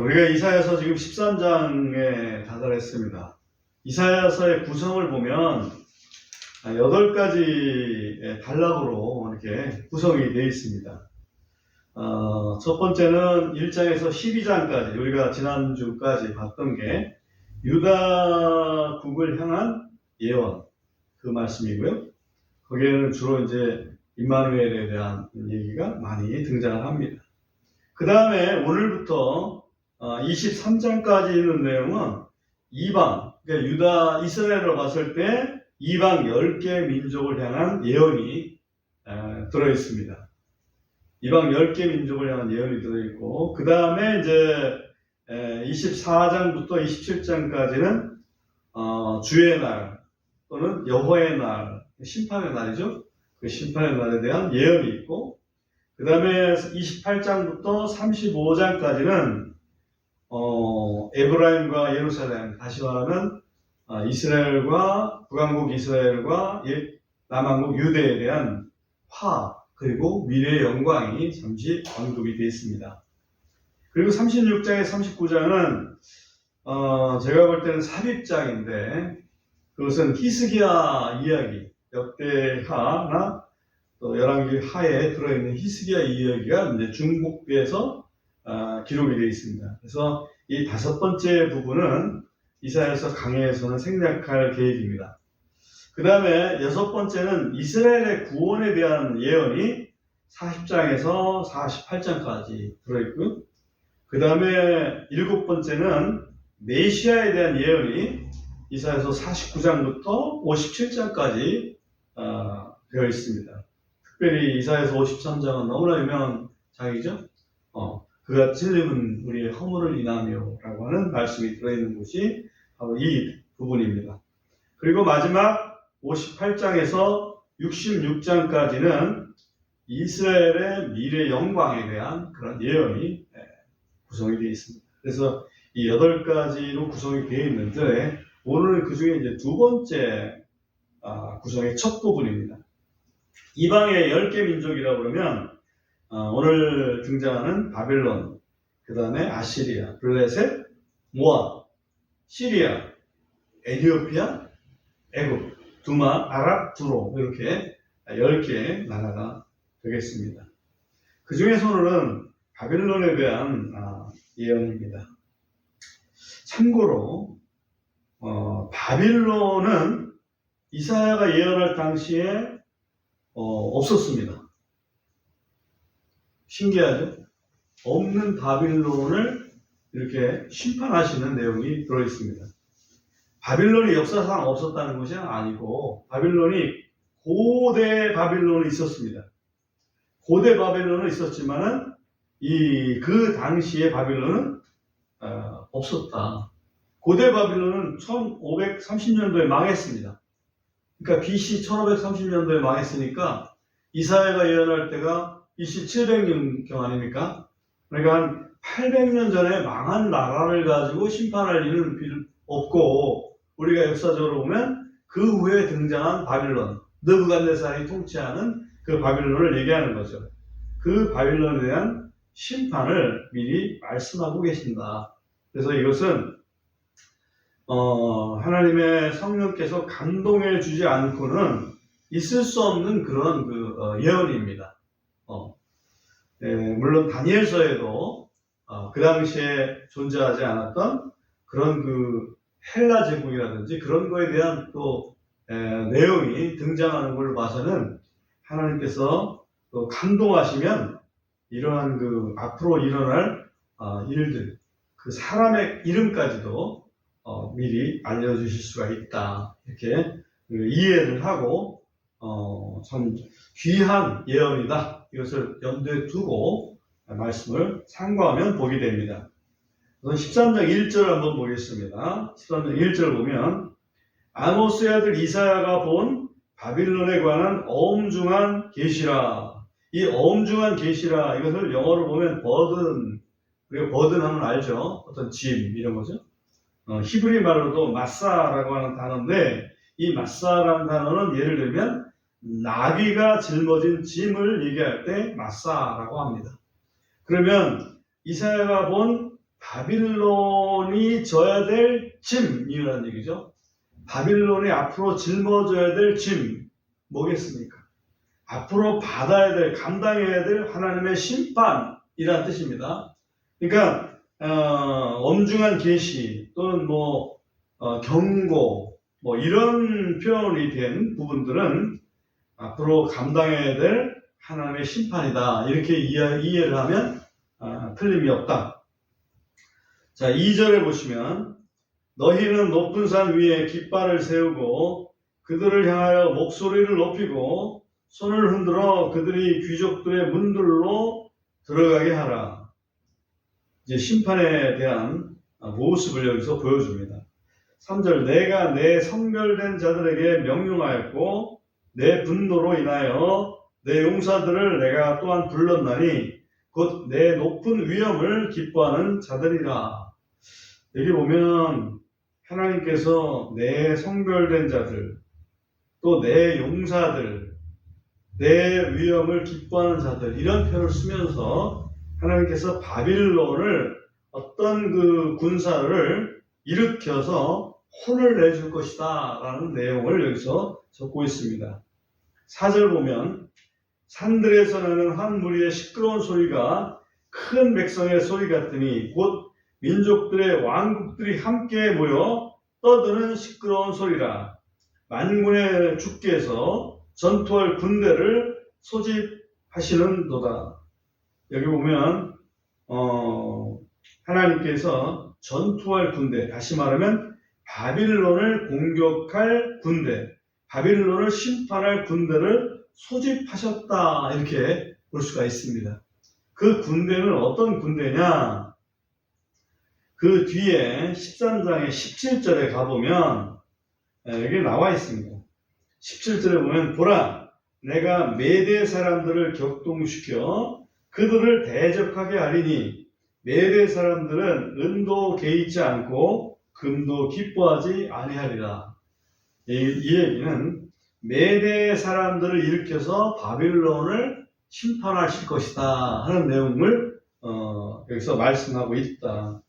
우리가 이사야서 지금 13장에 다다랐습니다. 이사야서의 구성을 보면 8가지 단락으로 이렇게 구성이 되어 있습니다. 어, 첫 번째는 1장에서 12장까지 우리가 지난주까지 봤던 게 유다국을 향한 예언 그 말씀이고요. 거기에는 주로 이제 임마누엘에 대한 얘기가 많이 등장을 합니다. 그 다음에 오늘부터 23장까지 있는 내용은 이방, 그러니까 유다, 이스라엘로 봤을 때 이방 10개 민족을 향한 예언이 에, 들어 있습니다. 이방 10개 민족을 향한 예언이 들어 있고, 그 다음에 이제 에, 24장부터 27장까지는 어, 주의 날 또는 여호의 날, 심판의 날이죠. 그 심판의 날에 대한 예언이 있고, 그 다음에 28장부터 35장까지는 어, 에브라임과 예루살렘, 다시 말하면 아, 이스라엘과 북왕국 이스라엘과 예- 남왕국 유대에 대한 화 그리고 미래의 영광이 잠시 언급이 되어 있습니다. 그리고 36장에 39장은 어, 제가 볼 때는 삽입장인데 그것은 히스기야 이야기, 역대하나 또 열왕기 하에 들어있는 히스기야 이야기가 이제 중복돼서 아, 기록이 되어 있습니다. 그래서 이 다섯 번째 부분은 이사야서 강해에서는 생략할 계획입니다. 그 다음에 여섯 번째는 이스라엘의 구원에 대한 예언이 40장에서 48장까지 들어있고요. 그 다음에 일곱 번째는 메시아에 대한 예언이 이사야서 49장부터 57장까지 아, 되어 있습니다. 특별히 이사야서 53장은 너무나 유명한 장이죠. 어, 그가 찔림은 우리의 허물을 인하며라고 하는 말씀이 들어있는 곳이 바로 이 부분입니다. 그리고 마지막 58장에서 66장까지는 이스라엘의 미래 영광에 대한 그런 예언이 예, 구성이 되어 있습니다. 그래서 이 여덟 가지로 구성이 되어 있는데 오늘은 그 중에 이제 두 번째 아, 구성의 첫 부분입니다. 이방의 열 개 민족이라고 그러면 어, 오늘 등장하는 바벨론, 그 다음에 아시리아, 블레셋, 모압, 시리아, 에디오피아, 애굽, 두마, 아랍, 두로 이렇게 10개의 나라가 되겠습니다. 그 중에서는 바벨론에 대한 아, 예언입니다. 참고로 어, 바빌론은 이사야가 예언할 당시에 어, 없었습니다. 신기하죠? 없는 바빌론을 이렇게 심판하시는 내용이 들어있습니다. 바빌론이 역사상 없었다는 것이 아니고 바빌론이 고대 바빌론이 있었습니다. 고대 바빌론은 있었지만은 이 그 당시의 바빌론은 어, 없었다. 고대 바빌론은 1530년도에 망했습니다. 그러니까 BC 1530년도에 망했으니까 이사야가 예언할 때가 BC 700년경 아닙니까? 그러니까 한 800년 전에 망한 나라를 가지고 심판할 일은 필- 없고 우리가 역사적으로 보면 그 후에 등장한 바빌론, 느부갓네살이 통치하는 그 바빌론을 얘기하는 거죠. 그 바빌론에 대한 심판을 미리 말씀하고 계신다. 그래서 이것은 어, 하나님의 성령께서 감동해 주지 않고는 있을 수 없는 그런 그 어, 예언입니다. 어, 예, 물론 다니엘서에도 어, 그 당시에 존재하지 않았던 그런 그 헬라 제국이라든지 그런 거에 대한 또 에, 내용이 등장하는 걸 봐서는 하나님께서 또 감동하시면 이러한 그 앞으로 일어날 어, 일들 그 사람의 이름까지도 어, 미리 알려주실 수가 있다. 이렇게 그 이해를 하고 어, 참 귀한 예언이다 이것을 염두에 두고 말씀을 참고하면 보게 됩니다. 우선 13장 1절 한번 보겠습니다. 13장 1절 보면 아모스의 아들 이사야가 본 바빌론에 관한 엄중한 계시라. 이 엄중한 계시라 이것을 영어로 보면 버든 우리가 버든 하면 알죠? 어떤 짐 이런 거죠. 어, 히브리 말로도 마사라고 하는 단어인데 이 마사라는 단어는 예를 들면 나비가 짊어진 짐을 얘기할 때 마사라고 합니다. 그러면 이사야가 본 바빌론이 져야 될 짐이라는 얘기죠. 바빌론이 앞으로 짊어져야 될 짐, 뭐겠습니까? 앞으로 받아야 될, 감당해야 될 하나님의 심판이라는 뜻입니다. 그러니까, 어, 엄중한 계시 또는 뭐, 어, 경고, 뭐, 이런 표현이 된 부분들은 앞으로 감당해야 될 하나님의 심판이다. 이렇게 이해, 이해를 하면, 아, 틀림이 없다. 자, 2절에 보시면, 너희는 높은 산 위에 깃발을 세우고 그들을 향하여 목소리를 높이고 손을 흔들어 그들이 귀족들의 문들로 들어가게 하라. 이제 심판에 대한 모습을 여기서 보여줍니다. 3절 내가 내 성별된 자들에게 명령하였고 내 분노로 인하여 내 용사들을 내가 또한 불렀나니 곧 내 높은 위엄을 기뻐하는 자들이라. 여기 보면 하나님께서 내 성별된 자들, 또 내 용사들, 내 위엄을 기뻐하는 자들, 이런 표현을 쓰면서 하나님께서 바빌론을 어떤 그 군사를 일으켜서 혼을 내줄 것이다. 라는 내용을 여기서 적고 있습니다. 4절 보면 산들에서 나는 한 무리의 시끄러운 소리가 큰 백성의 소리 같으니 곧 민족들의 왕국들이 함께 모여 떠드는 시끄러운 소리라. 만군의 주께서 전투할 군대를 소집하시는도다. 여기 보면 어, 하나님께서 전투할 군대, 다시 말하면 바빌론을 공격할 군대, 바빌론을 심판할 군대를 소집하셨다 이렇게 볼 수가 있습니다. 그 군대는 어떤 군대냐? 그 뒤에 13장의 17절에 가보면 여기 나와 있습니다. 17절에 보면 보라 내가 메대 사람들을 격동시켜 그들을 대적하게 하리니 메대 사람들은 은도 개의치 않고 금도 기뻐하지 아니하리라. 이, 이 얘기는 메대 사람들을 일으켜서 바빌론을 심판하실 것이다 하는 내용을 어, 여기서 말씀하고 있다.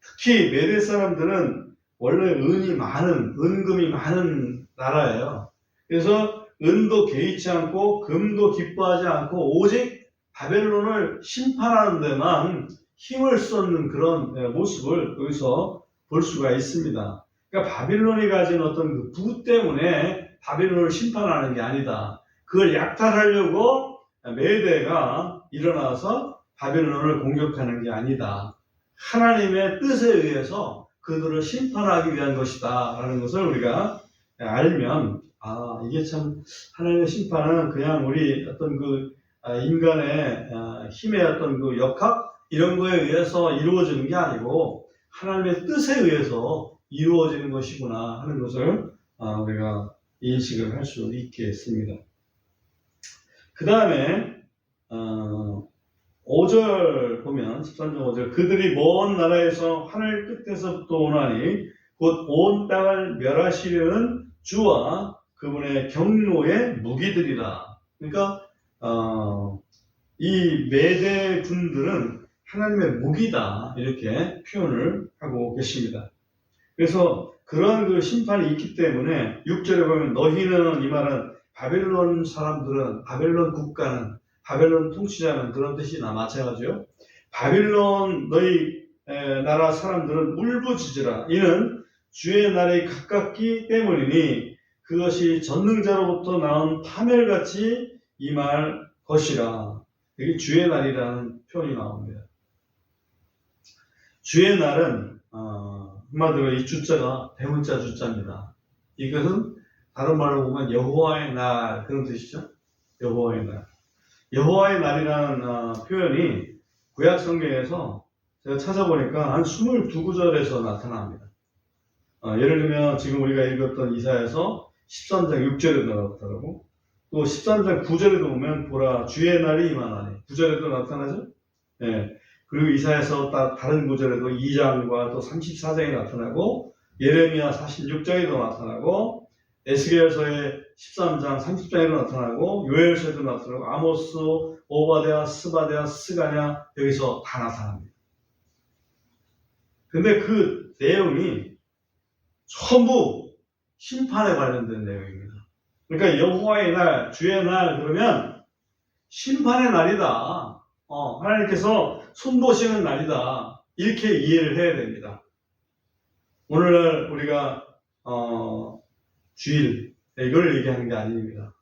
특히 메대 사람들은 원래 은이 많은, 은금이 많은 나라예요. 그래서 은도 개의치 않고 금도 기뻐하지 않고 오직 바벨론을 심판하는 데만 힘을 쏟는 그런 예, 모습을 여기서 볼 수가 있습니다. 그러니까 바빌론이 가진 어떤 그 부 때문에 바빌론을 심판하는 게 아니다. 그걸 약탈하려고 메대가 일어나서 바빌론을 공격하는 게 아니다. 하나님의 뜻에 의해서 그들을 심판하기 위한 것이다. 라는 것을 우리가 알면, 아, 이게 참, 하나님의 심판은 그냥 우리 어떤 그 아, 인간의 아, 힘의 어떤 그 역학, 이런 거에 의해서 이루어지는 게 아니고, 하나님의 뜻에 의해서 이루어지는 것이구나 하는 것을 아, 우리가 인식을 할 수 있겠습니다. 그 다음에, 어, 5절 보면 13절 5절 그들이 먼 나라에서 하늘 끝에서부터 오나니 곧 온 땅을 멸하시려는 주와 그분의 경로의 무기들이라. 그러니까 어, 이 메대 군들은 하나님의 무기다 이렇게 표현을 하고 계십니다. 그래서 그런 그 심판이 있기 때문에 6절에 보면 너희는 이 말은 바벨론 사람들은 바벨론 국가는 바벨론 통치자는 그런 뜻이나 마찬가지요. 바빌론 너희 에, 나라 사람들은 울부짖으라. 이는 주의 날에 가깝기 때문이니 그것이 전능자로부터 나온 파멸같이 임할 것이라. 여기 주의 날이라는 표현이 나옵니다. 주의 날은 어, 한마디로 이 주자가 대문자 주자입니다. 이것은 다른 말로 보면 여호와의 날 그런 뜻이죠. 여호와의 날. 여호와의 날이라는 어, 표현이 구약 성경에서 제가 찾아보니까 한 22구절에서 나타납니다. 어, 예를 들면 지금 우리가 읽었던 이사에서 13장 6절에도 나타나고 또 13장 9절에도 보면 보라 주의 날이 임하나니 9절에도 나타나죠. 예. 그리고 이사에서 다른 구절에도 2장과 또 34장에 나타나고 예레미야 46장에도 나타나고 에스겔서의 13장 30장에도 나타나고 요엘서에도 나타나고 아모스, 오바데아, 스바데아, 스가냐 여기서 다 나타납니다. 근데 그 내용이 전부 심판에 관련된 내용입니다. 그러니까 여호와의 날, 주의 날 그러면 심판의 날이다. 어, 하나님께서 손보시는 날이다. 이렇게 이해를 해야 됩니다. 오늘날 우리가 어, 주일 이걸 얘기하는 게 아닙니다.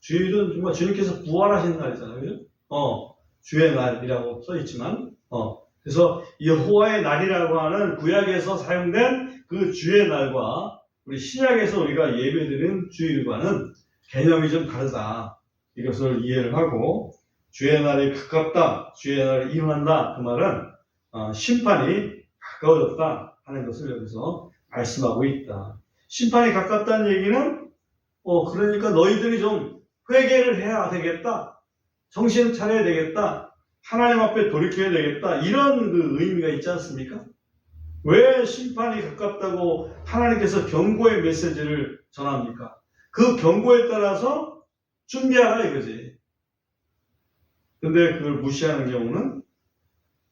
주일은 정말 주님께서 부활하신 날이잖아요. 그죠? 어, 주의 날이라고 써 있지만 어, 그래서 여호와의 날이라고 하는 구약에서 사용된 그 주의 날과 우리 신약에서 우리가 예배드리는 주일과는 개념이 좀 다르다. 이것을 이해를 하고 주의 날이 가깝다, 주의 날이 임한다 그 말은 어, 심판이 가까워졌다 하는 것을 여기서 말씀하고 있다. 심판이 가깝다는 얘기는 어 그러니까 너희들이 좀 회개를 해야 되겠다. 정신 차려야 되겠다. 하나님 앞에 돌이켜야 되겠다. 이런 그 의미가 있지 않습니까? 왜 심판이 가깝다고 하나님께서 경고의 메시지를 전합니까? 그 경고에 따라서 준비하라 이거지. 근데 그걸 무시하는 경우는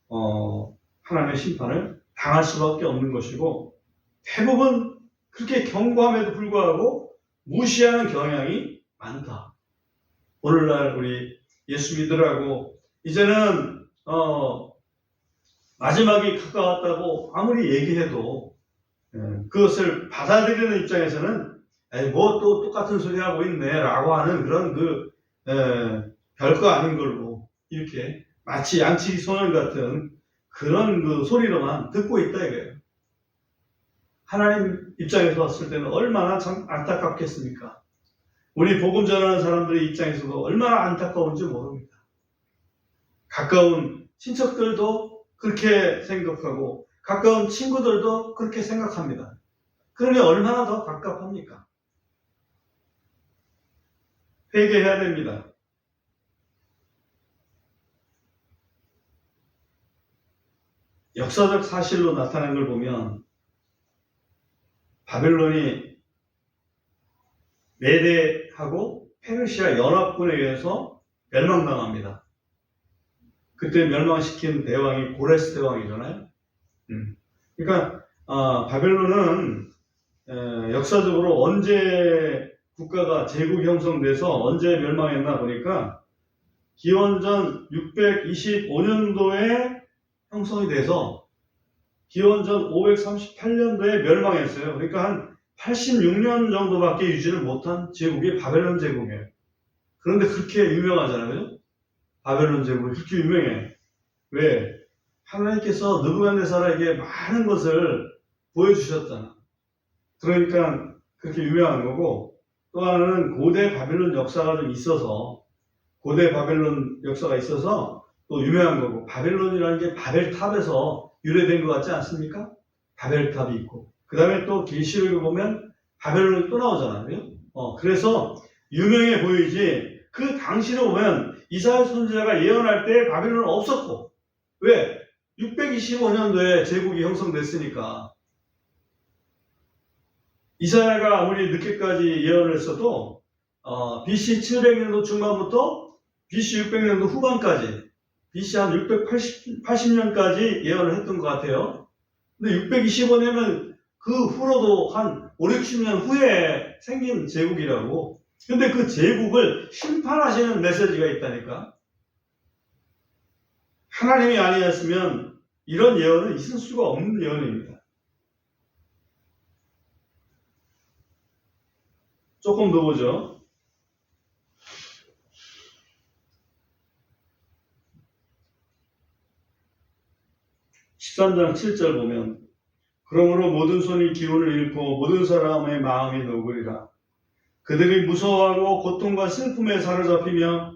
어, 하나님의 심판을 당할 수밖에 없는 것이고 대부분 그렇게 경고함에도 불구하고 무시하는 경향이 많다. 오늘날 우리 예수 믿으라고 이제는 어, 마지막이 가까웠다고 아무리 얘기해도 예, 그것을 받아들이는 입장에서는 뭐 또 똑같은 소리 하고 있네라고 하는 그런 그 예, 별거 아닌 걸로 이렇게 마치 양치기 소년 같은 그런 그 소리로만 듣고 있다 이거예요. 하나님 입장에서 봤을 때는 얼마나 참 안타깝겠습니까? 우리 복음 전하는 사람들의 입장에서도 얼마나 안타까운지 모릅니다. 가까운 친척들도 그렇게 생각하고 가까운 친구들도 그렇게 생각합니다. 그러니 얼마나 더 갑갑합니까? 회개해야 됩니다. 역사적 사실로 나타난 걸 보면 바벨론이 메대하고 페르시아 연합군에 의해서 멸망당합니다. 그때 멸망시킨 대왕이 고레스 대왕이잖아요. 음. 그러니까 아, 바벨론은 에, 역사적으로 언제 국가가 제국 형성돼서 언제 멸망했나 보니까 기원전 625년도에 형성이 돼서 기원전 538년도에 멸망했어요. 그러니까 한 86년 정도밖에 유지를 못한 제국이 바벨론 제국이에요. 그런데 그렇게 유명하잖아요. 바벨론 제국이 그렇게 유명해. 왜? 하나님께서 느부갓네살에게 많은 것을 보여주셨잖아. 그러니까 그렇게 유명한 거고 또 하나는 고대 바벨론 역사가 좀 있어서 고대 바벨론 역사가 있어서 또 유명한 거고 바벨론이라는 게 바벨탑에서 유래된 것 같지 않습니까? 바벨탑이 있고 그 다음에 또 계시록을 보면 바벨론이 또 나오잖아요. 어, 그래서 유명해 보이지 그 당시로 보면 이사야 선지자가 예언할 때 바벨론은 없었고 왜? 625년도에 제국이 형성됐으니까 이사야가 아무리 늦게까지 예언을 했어도 어, BC 700년도 중반부터 BC 600년도 후반까지 BC 한 680년까지 예언을 했던 것 같아요. 근데 625년은 그 후로도 한 5, 60년 후에 생긴 제국이라고. 근데 그 제국을 심판하시는 메시지가 있다니까. 하나님이 아니었으면 이런 예언은 있을 수가 없는 예언입니다. 조금 더 보죠. 13장 7절 보면 그러므로 모든 손이 기운을 잃고 모든 사람의 마음이 녹으리라. 그들이 무서워하고 고통과 슬픔에 사로잡히며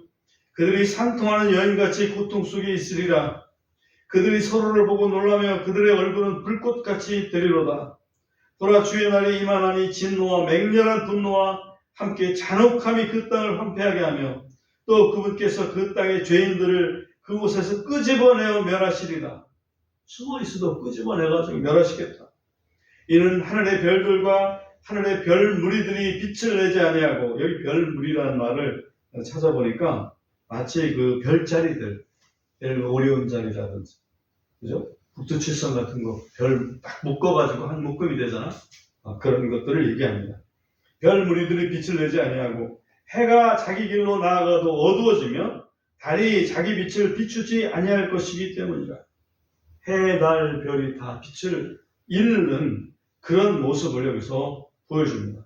그들이 산통하는 여인같이 고통 속에 있으리라. 그들이 서로를 보고 놀라며 그들의 얼굴은 불꽃같이 되리로다. 보라 주의 날이 임하나니 진노와 맹렬한 분노와 함께 잔혹함이 그 땅을 황폐하게 하며 또 그분께서 그 땅의 죄인들을 그곳에서 끄집어내어 멸하시리라. 숨어 있어도 끄집어내가지고 멸하시겠다. 이는 하늘의 별들과 하늘의 별 무리들이 빛을 내지 아니하고 여기 별 무리라는 말을 찾아보니까 마치 그 별자리들, 오리온 자리라든지, 그죠? 북두칠성 같은 거, 별 딱 묶어가지고 한 묶음이 되잖아. 아, 그런 것들을 얘기합니다. 별 무리들이 빛을 내지 아니하고 해가 자기 길로 나아가도 어두워지며 달이 자기 빛을 비추지 아니할 것이기 때문이라. 해, 달, 별이 다 빛을 잃는 그런 모습을 여기서 보여줍니다.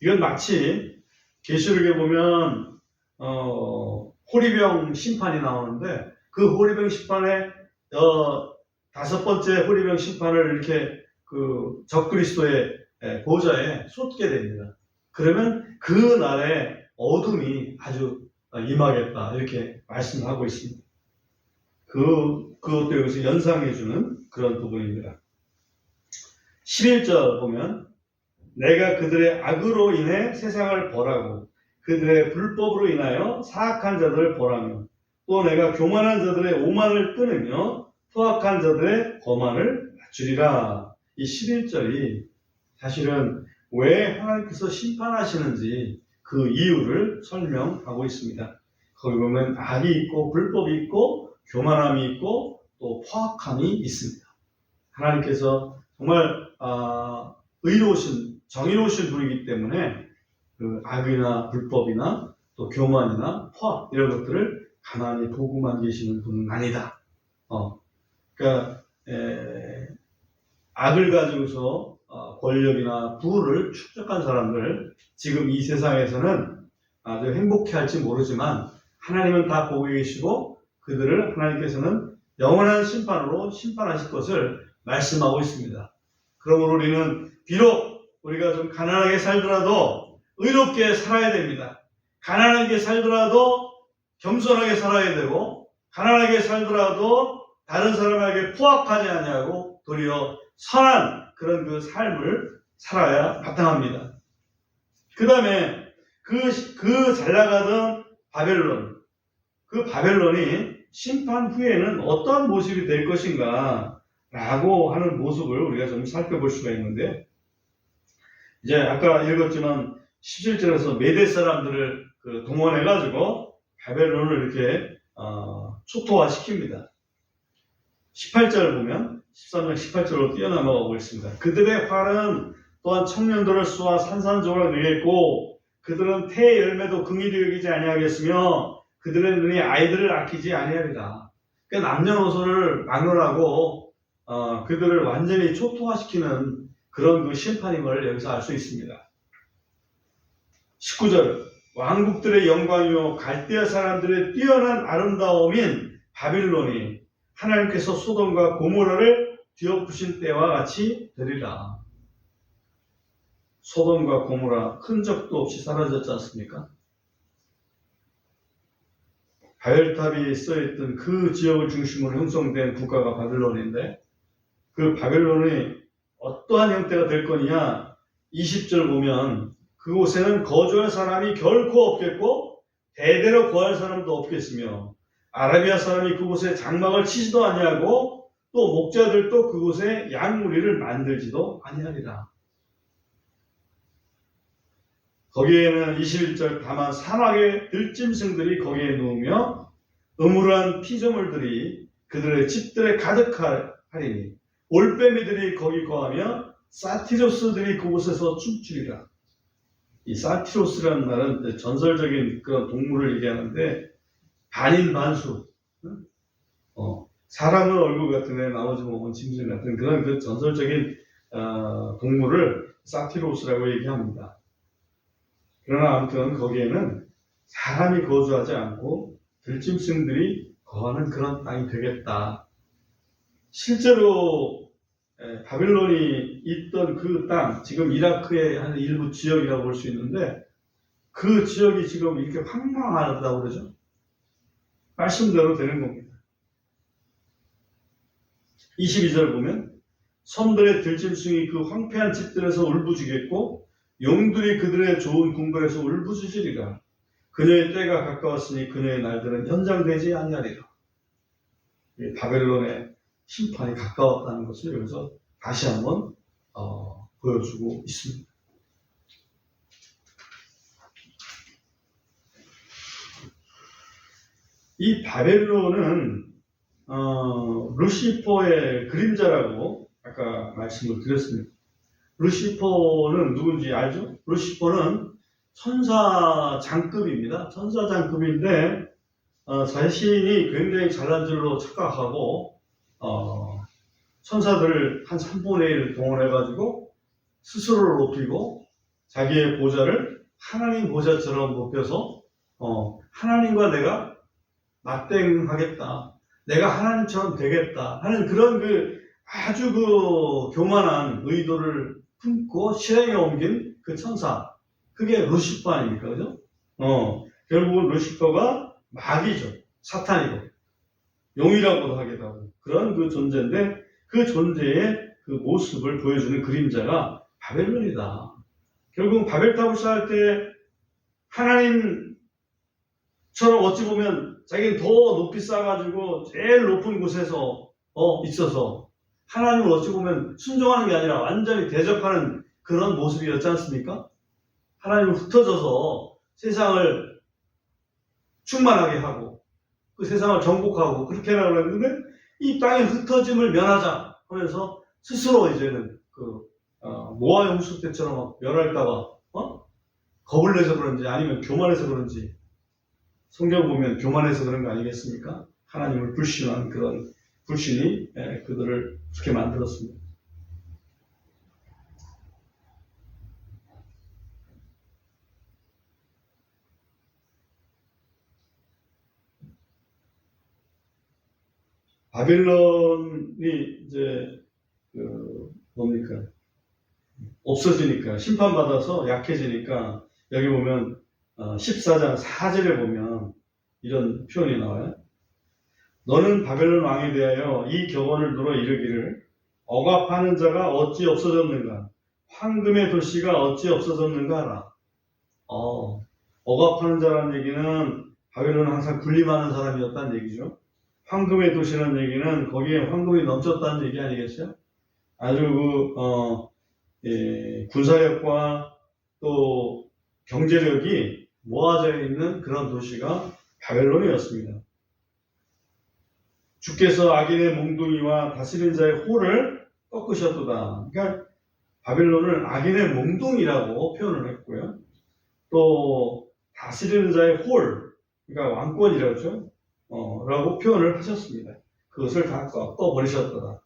이건 마치 계시록에 보면 어, 호리병 심판이 나오는데 그 호리병 심판에 어, 다섯 번째 호리병 심판을 이렇게 그 적그리스도의 예, 보좌에 쏟게 됩니다. 그러면 그 날에 어둠이 아주 임하겠다 이렇게 말씀하고 있습니다. 그 그것도 여기서 연상해주는 그런 부분입니다. 11절 보면 내가 그들의 악으로 인해 세상을 벌하고 그들의 불법으로 인하여 사악한 자들을 벌하며 또 내가 교만한 자들의 오만을 끊으며 투악한 자들의 거만을 맞추리라. 이 11절이 사실은 왜 하나님께서 심판하시는지 그 이유를 설명하고 있습니다. 거기 보면 악이 있고 불법이 있고 교만함이 있고 또 포악함이 있습니다. 하나님께서 정말 아, 의로우신 정의로우신 분이기 때문에 그 악이나 불법이나 또 교만이나 포악 이런 것들을 가만히 보고만 계시는 분은 아니다. 어, 그러니까 에, 악을 가지고서 어, 권력이나 부를 축적한 사람들 지금 이 세상에서는 아주 행복해 할지 모르지만 하나님은 다 보고 계시고 그들을 하나님께서는 영원한 심판으로 심판하실 것을 말씀하고 있습니다. 그러므로 우리는 비록 우리가 좀 가난하게 살더라도 의롭게 살아야 됩니다. 가난하게 살더라도 겸손하게 살아야 되고 가난하게 살더라도 다른 사람에게 포악하지 아니하고 도리어 선한 그런 그 삶을 살아야 마땅합니다. 그 다음에 그, 그 잘 나가던 바벨론, 그 바벨론이 심판 후에는 어떤 모습이 될 것인가 라고 하는 모습을 우리가 좀 살펴볼 수가 있는데 이제 아까 읽었지만 17절에서 메대 사람들을 그 동원해가지고 바벨론을 이렇게 어, 초토화 시킵니다. 18절 보면 13장 18절로 뛰어넘어가고 있습니다. 그들의 활은 또한 청년들을 쏘아 산산조각 내겠고 그들은 태 열매도 긍일이 여기지 아니하겠으며 그들의 눈이 아이들을 아끼지 아니하리라. 그러니까 남녀노소를 막론하고 어, 그들을 완전히 초토화시키는 그런 그 심판임을 여기서 알 수 있습니다. 19절 왕국들의 영광이요 갈대아 사람들의 뛰어난 아름다움인 바빌론이 하나님께서 소돔과 고모라를 뒤엎으신 때와 같이 되리라. 소돔과 고모라 흔적도 없이 사라졌지 않습니까? 바벨탑이 써있던 그 지역을 중심으로 형성된 국가가 바벨론인데 그 바벨론이 어떠한 형태가 될 거냐 20절 보면 그곳에는 거주할 사람이 결코 없겠고 대대로 거할 사람도 없겠으며 아라비아 사람이 그곳에 장막을 치지도 아니하고 또 목자들도 그곳에 양무리를 만들지도 아니하리라. 거기에는 21절 다만 사막의 들짐승들이 거기에 누우며 음울한 피조물들이 그들의 집들에 가득하리니 올빼미들이 거기 거하며 사티로스들이 그곳에서 춤추리라. 이 사티로스라는 말은 전설적인 그런 동물을 얘기하는데 반인반수. 어, 사람은 얼굴 같은 애, 나머지 몸은 짐승 같은 그런 그 전설적인 어, 동물을 사티로스라고 얘기합니다. 그러나 아무튼 거기에는 사람이 거주하지 않고 들짐승들이 거하는 그런 땅이 되겠다. 실제로 에, 바벨론이 있던 그 땅, 지금 이라크의 한 일부 지역이라고 볼 수 있는데 그 지역이 지금 이렇게 황망하다고 그러죠. 말씀대로 되는 겁니다. 22절 보면 섬들의 들짐승이 그 황폐한 집들에서 울부짖겠고 용들이 그들의 좋은 궁궐에서 울부짖으리라. 그녀의 때가 가까웠으니 그녀의 날들은 연장되지. 이 바벨론의 심판이 가까웠다는 것을 여기서 다시 한번 어, 보여주고 있습니다. 이 바벨론은 어, 루시퍼의 그림자라고 아까 말씀을 드렸습니다. 루시퍼는 누군지 알죠? 루시퍼는 천사 장급입니다. 천사 장급인데 어, 자신이 굉장히 잘난 줄로 착각하고 어, 천사들 한 3분의 1을 동원해가지고 스스로를 높이고 자기의 보좌를 하나님 보좌처럼 높여서 어, 하나님과 내가 맞대응하겠다. 내가 하나님처럼 되겠다 하는 그런 그 아주 그 교만한 의도를 품고 실행에 옮긴 그 천사. 그게 루시퍼 아닙니까? 그죠? 어, 결국은 루시퍼가 마귀죠. 사탄이고. 용이라고도 하기도 하고. 그런 그 존재인데 그 존재의 그 모습을 보여주는 그림자가 바벨론이다. 결국 바벨탑을 쌓을 때 하나님처럼 어찌 보면 자기는 더 높이 쌓아가지고 제일 높은 곳에서 어, 있어서 하나님을 어찌 보면 순종하는 게 아니라 완전히 대적하는 그런 모습이었지 않습니까? 하나님을 흩어져서 세상을 충만하게 하고 그 세상을 정복하고 그렇게 하려고 했는데 이 땅의 흩어짐을 면하자 하면서 스스로 이제는 그 어, 모아 용수 때처럼 막 멸할까봐 어? 겁을 내서 그런지 아니면 교만해서 그런지 성경 보면 교만해서 그런 거 아니겠습니까? 하나님을 불신한 그런 불신이 예, 그들을 그렇게 만들었습니다. 바빌론이 이제 그 뭡니까 없어지니까 심판받아서 약해지니까 여기 보면 어, 14장 4절에 보면 이런 표현이 나와요. 너는 바벨론 왕에 대하여 이 격언을 들어 이르기를 억압하는 자가 어찌 없어졌는가 황금의 도시가 어찌 없어졌는가 하라. 어, 억압하는 자라는 얘기는 바벨론은 항상 군림하는 사람이었다는 얘기죠. 황금의 도시라는 얘기는 거기에 황금이 넘쳤다는 얘기 아니겠어요? 아주 그, 어, 예, 군사력과 또 경제력이 모아져 있는 그런 도시가 바벨론이었습니다. 주께서 악인의 몽둥이와 다스리는 자의 홀을 꺾으셨도다. 그러니까 바벨론을 악인의 몽둥이라고 표현을 했고요. 또 다스리는 자의 홀, 그러니까 왕권이라죠. 어, 라고 표현을 하셨습니다. 그것을 다 꺾어버리셨도다.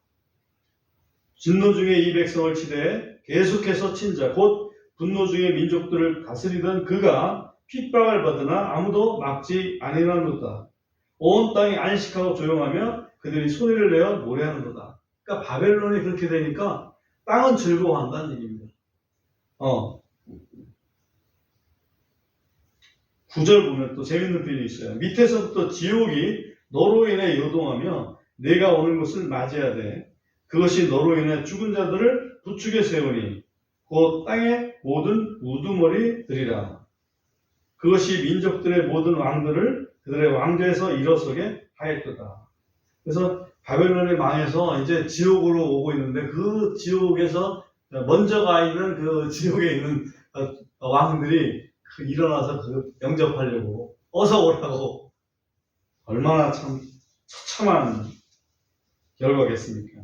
진노 중에 이 백성을 치되 계속해서 친 자, 곧 분노 중에 민족들을 다스리던 그가 핍박을 받으나 아무도 막지 아니하는도다. 온 땅이 안식하고 조용하며 그들이 소리를 내어 노래하는도다. 그러니까 바벨론이 그렇게 되니까 땅은 즐거워한다는 얘기입니다. 어. 구절 보면 또 재밌는 표현이 있어요. 밑에서부터 지옥이 너로 인해 요동하며 내가 오는 것을 맞이하되 그것이 너로 인해 죽은 자들을 부축에 세우니 곧 땅의 모든 우두머리들이라. 그것이 민족들의 모든 왕들을 그들의 왕좌에서 일어서게 하였도다. 그래서 바벨론의 망해서 이제 지옥으로 오고 있는데 그 지옥에서 먼저 가 있는 그 지옥에 있는 어, 왕들이 그 일어나서 그 영접하려고 어서 오라고 얼마나 참 처참한 결과겠습니까?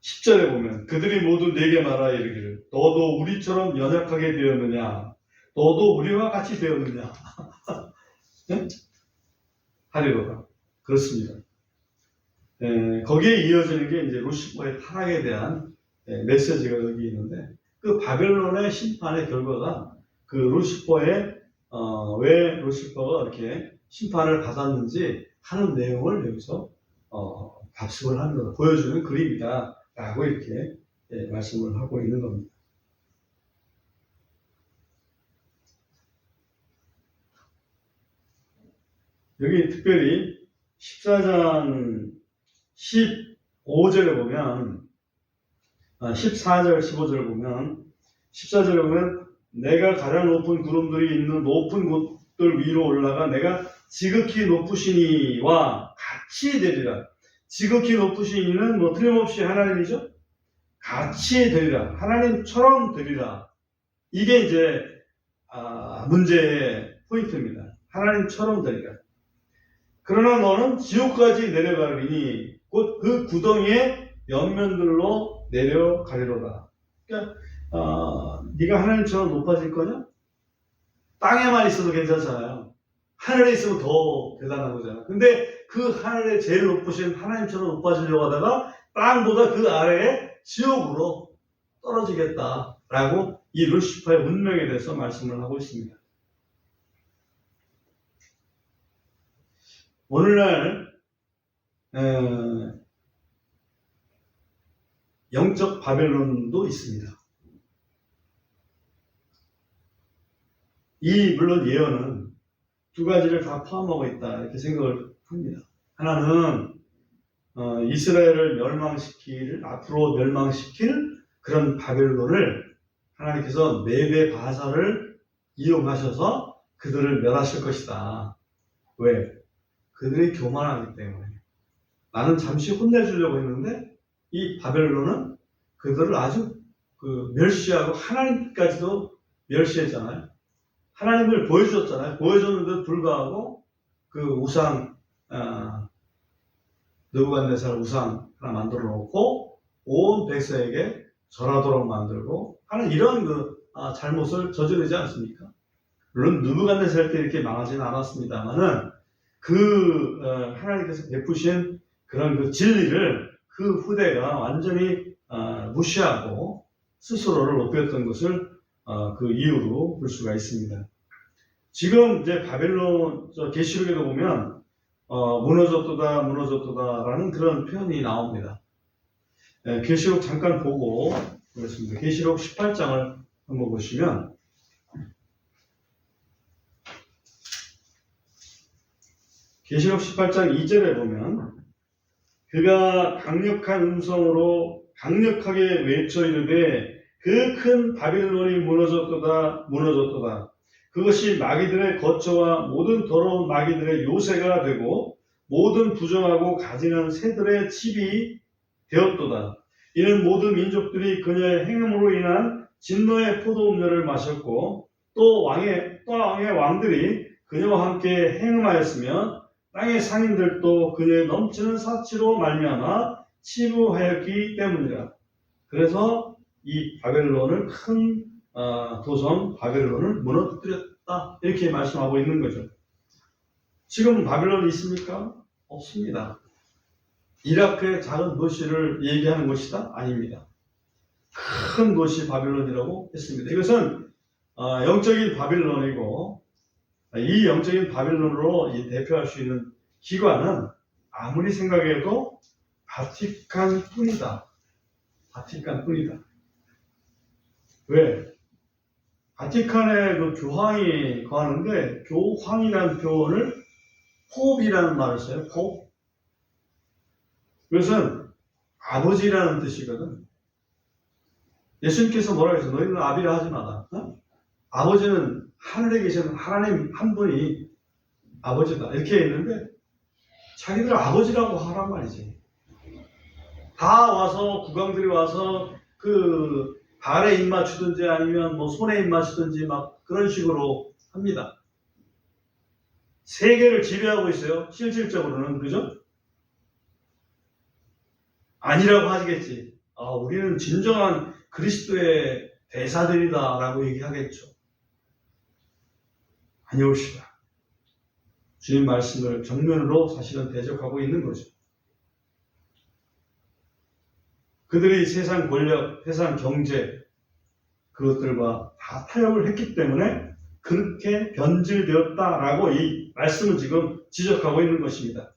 10절에 보면 그들이 모두 내게 말하 이르기를 너도 우리처럼 연약하게 되었느냐 너도 우리와 같이 되었느냐 네? 하리로다 그렇습니다 에, 거기에 이어지는 게 이제 루시퍼의 타락에 대한 에, 메시지가 여기 있는데 그 바벨론의 심판의 결과가 그 루시퍼의 어, 왜 루시퍼가 이렇게 심판을 받았는지 하는 내용을 여기서 어, 답습을 하는 거 보여주는 그림이다. 라고 이렇게 예, 말씀을 하고 있는 겁니다. 여기 특별히 14장 15절에 보면 아, 14절, 15절을 보면 14절에 보면 내가 가장 높은 구름들이 있는 높은 곳들 위로 올라가 내가 지극히 높으시니와 같이 되리라. 지극히 높으신 이는 뭐 틀림없이 하나님이죠. 같이 되리라. 하나님처럼 되리라. 이게 이제 아, 문제의 포인트입니다. 하나님처럼 되리라. 그러나 너는 지옥까지 내려가리니 곧 그 구덩이의 옆면들로 내려가리로다. 그러니까 어, 네가 하나님처럼 높아질 거냐? 땅에만 있어도 괜찮잖아요. 하늘에 있으면 더 대단한 거잖아. 근데 그 하늘에 제일 높으신 하나님처럼 높아지려고 하다가 땅보다 그 아래에 지옥으로 떨어지겠다라고 이 루시퍼의 운명에 대해서 말씀을 하고 있습니다. 오늘날 어, 영적 바벨론도 있습니다. 이 물론 예언은 두 가지를 다 포함하고 있다 이렇게 생각을 합니다. 하나는 어, 이스라엘을 멸망시킬 앞으로 멸망시킬 그런 바벨론을 하나님께서 네배 바사를 이용하셔서 그들을 멸하실 것이다. 왜? 그들이 교만하기 때문에. 나는 잠시 혼내주려고 했는데 이 바벨론은 그들을 아주 그 멸시하고 하나님까지도 멸시했잖아요. 하나님을 보여주셨잖아요. 보여줬는데 불구하고 그 우상 아, 느부갓네살 우상 하나 만들어 놓고 온 백성에게 절하도록 만들고 하는 이런 그 아, 잘못을 저지르지 않습니까? 물론 느부갓네살 때 이렇게 망하지는 않았습니다만은 그 어, 하나님께서 베푸신 그런 그 진리를 그 후대가 완전히 어, 무시하고 스스로를 높였던 것을 어, 그 이유로 볼 수가 있습니다. 지금 이제 바벨론 저 계시록에도 보면 어, 무너졌도다 무너졌도다라는 그런 표현이 나옵니다. 예, 계시록 잠깐 보고 그렇습니다. 계시록 18장을 한번 보시면 계시록 18장 2절에 보면 그가 강력한 음성으로 강력하게 외쳐 이르되 그 큰 바빌론이 무너졌도다 무너졌도다 그것이 마귀들의 거처와 모든 더러운 마귀들의 요새가 되고 모든 부정하고 가지는 새들의 칩이 되었도다. 이는 모든 민족들이 그녀의 행음으로 인한 진노의 포도 음료를 마셨고 또 왕의 또 왕의 왕들이 그녀와 함께 행음하였으며 땅의 상인들도 그녀의 넘치는 사치로 말미암아 치부하였기 때문이라. 그래서 이 바벨론을 큰 어, 도성 바벨론을 무너뜨렸다 이렇게 말씀하고 있는 거죠. 지금 바벨론이 있습니까? 없습니다. 이라크의 작은 도시를 얘기하는 것이다? 아닙니다. 큰 도시 바벨론이라고 했습니다. 이것은 어, 영적인 바벨론이고 이 영적인 바벨론으로 이 대표할 수 있는 기관은 아무리 생각해도 바티칸 뿐이다. 바티칸 뿐이다. 왜? 바티칸에 그 교황이 거하는데 교황이라는 표현을 포비라는 말을 써요. 포. 그것은 아버지라는 뜻이거든. 예수님께서 뭐라 그랬어? 너희는 아비라 하지 마라. 어? 아버지는 하늘에 계시는 하나님 한 분이 아버지다. 이렇게 했는데 자기들 아버지라고 하란 말이지. 다 와서 국왕들이 와서 그 발에 입 맞추든지 아니면 뭐 손에 입 맞추든지 막 그런 식으로 합니다. 세계를 지배하고 있어요. 실질적으로는 그죠? 아니라고 하시겠지. 아, 우리는 진정한 그리스도의 대사들이다라고 얘기하겠죠. 아니옵시다. 주님 말씀을 정면으로 사실은 대적하고 있는 거죠. 그들이 세상 권력, 세상 경제, 그것들과 다 타협을 했기 때문에 그렇게 변질되었다라고 이 말씀을 지금 지적하고 있는 것입니다.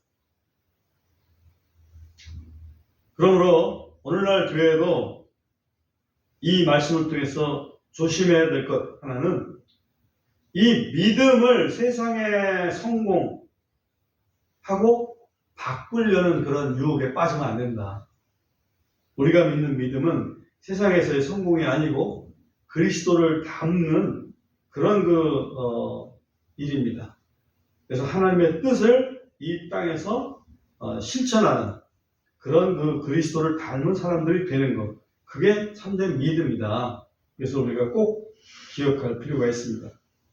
그러므로 오늘날 교회도 이 말씀을 통해서 조심해야 될 것 하나는 이 믿음을 세상의 성공하고 바꾸려는 그런 유혹에 빠지면 안 된다. 우리가 믿는 믿음은 세상에서의 성공이 아니고 그리스도를 담는 그런 그 어, 일입니다. 그래서 하나님의 뜻을 이 땅에서 어, 실천하는 그런 그 그리스도를 닮은 사람들이 되는 것. 그게 참된 믿음이다. 그래서 우리가 꼭 기억할 필요가 있습니다.